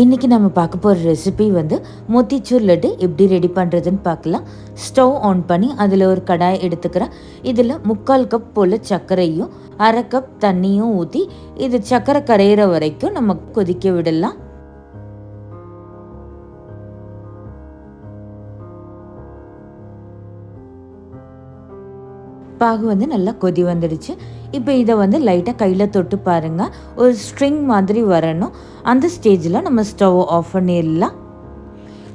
இன்றைக்கி நம்ம பார்க்க போகிற ரெசிபி வந்து மொத்திச்சூர் லட்டு எப்படி ரெடி பண்ணுறதுன்னு பார்க்கலாம். ஸ்டவ் ஆன் பண்ணி அதில் ஒரு கடாய் எடுத்துக்கிறேன். இதில் முக்கால் கப் போல் சர்க்கரையும் அரை கப் தண்ணியும் ஊற்றி இது சர்க்கரை கரையிற வரைக்கும் நம்ம கொதிக்க விடலாம். பாகு வந்து நல்லா கொதி வந்துடுச்சு. இப்போ இதை வந்து லைட்டாக கையில் தொட்டு பாருங்கள் ஒரு ஸ்ட்ரிங் மாதிரி வரணும். அந்த ஸ்டேஜில் நம்ம ஸ்டவ் ஆஃப் பண்ணிடலாம்.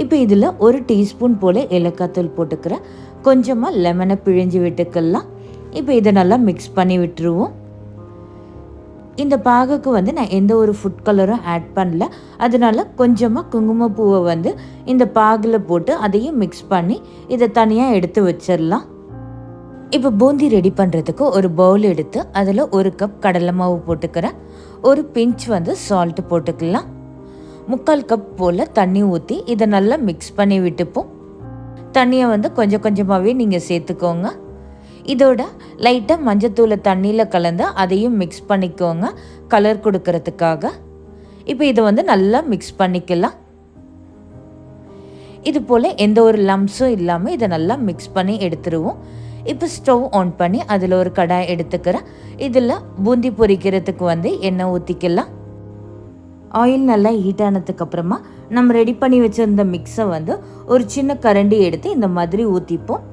இப்போ இதில் ஒரு டீஸ்பூன் போல் ஏலக்காய்த்தூள் போட்டுக்கிறேன். கொஞ்சமாக லெமனை பிழிஞ்சு விட்டுக்கலாம். இப்போ இதை நல்லா மிக்ஸ் பண்ணி விட்டுருவோம். இந்த பாகுக்கு வந்து நான் எந்த ஒரு ஃபுட் கலரும் ஆட் பண்ணல. அதனால கொஞ்சமாக குங்குமப்பூவை வந்து இந்த பாகில் போட்டு அதையும் மிக்ஸ் பண்ணி இதை தனியாக எடுத்து வச்சிடலாம். இப்போ பூந்தி ரெடி பண்ணுறதுக்கு ஒரு பவுல் எடுத்து அதில் ஒரு கப் கடலை மாவு போட்டுக்கிறேன். ஒரு பிஞ்ச் வந்து சால்ட்டு போட்டுக்கலாம். முக்கால் கப் போல் தண்ணி ஊற்றி இதை நல்லா மிக்ஸ் பண்ணி விட்டுப்போம். தண்ணியை வந்து கொஞ்சம் கொஞ்சமாகவே நீங்கள் சேர்த்துக்கோங்க. இதோட லைட்டாக மஞ்சத்தூளை தண்ணியில் கலந்து அதையும் மிக்ஸ் பண்ணிக்கோங்க கலர் கொடுக்கறதுக்காக. இப்போ இதை வந்து நல்லா மிக்ஸ் பண்ணிக்கலாம். இது போல் எந்த ஒரு லம்ஸும் இல்லாமல் இதை நல்லா மிக்ஸ் பண்ணி எடுத்துருவோம். இப்போ ஸ்டவ் ஆன் பண்ணி அதில் ஒரு கடாய் எடுத்துக்கிறேன். இதில் பூந்தி பொரிக்கிறதுக்கு வந்து எண்ணெய் ஊற்றிக்கலாம் ஆயில் நல்லா ஹீட் ஆனதுக்கு அப்புறமா நம்ம ரெடி பண்ணி வச்சுருந்த மிக்ஸை வந்து ஒரு சின்ன கரண்டி எடுத்து இந்த மாதிரி ஊற்றிப்போம்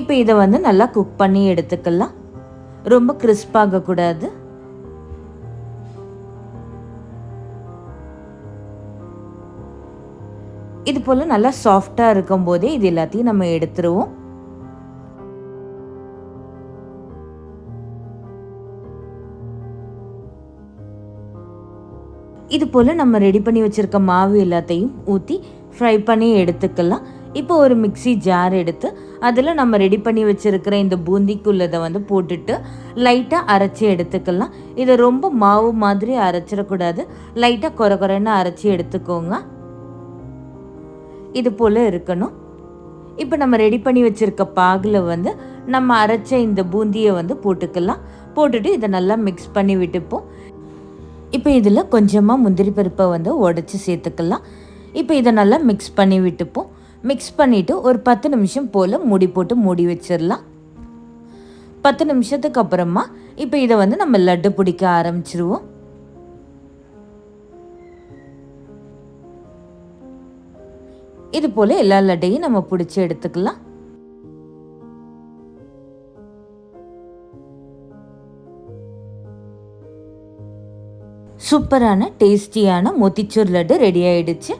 இப்போ இதை வந்து நல்லா குக் பண்ணி எடுத்துக்கலாம். ரொம்ப கிறிஸ்பாக கூடாது இது போல் நல்லா சாஃப்டாக இருக்கும் போதே இது எல்லாத்தையும் நம்ம எடுத்துருவோம். இது போல் நம்ம ரெடி பண்ணி வச்சுருக்க மாவு எல்லாத்தையும் ஊற்றி ஃப்ரை பண்ணி எடுத்துக்கலாம். இப்போ ஒரு மிக்சி ஜார் எடுத்து அதில் நம்ம ரெடி பண்ணி வச்சுருக்கிற இந்த பூந்திக்குள்ளதை வந்து போட்டுட்டு லைட்டாக அரைச்சி எடுத்துக்கலாம். இதை ரொம்ப மாவு மாதிரி அரைச்சிடக்கூடாது. லைட்டாக குறை குறைன்னு அரைச்சி எடுத்துக்கோங்க. இது போல் இருக்கணும். இப்போ நம்ம ரெடி பண்ணி வச்சுருக்க பாகில் வந்து நம்ம அரைச்ச இந்த பூந்தியை வந்து போட்டுக்கலாம். போட்டுட்டு இதை நல்லா மிக்ஸ் பண்ணி விட்டுப்போம். இப்போ இதில் கொஞ்சமாக முந்திரி பருப்பை வந்து உடச்சி சேர்த்துக்கலாம். இப்போ இதை நல்லா மிக்ஸ் பண்ணி விட்டுப்போம். மிக்ஸ் பண்ணிவிட்டு ஒரு பத்து நிமிஷம் போல் மூடி போட்டு மூடி வச்சிடலாம் பத்து நிமிஷத்துக்கு அப்புறமா இப்போ இதை வந்து நம்ம லட்டு பிடிக்க ஆரம்பிச்சிருவோம். இது போல் எல்லா லட்டையும் நம்ம பிடிச்சி எடுத்துக்கலாம். சூப்பரான டேஸ்டியான மொத்திச்சூர் லட்டு ரெடி ஆயிடுச்சு.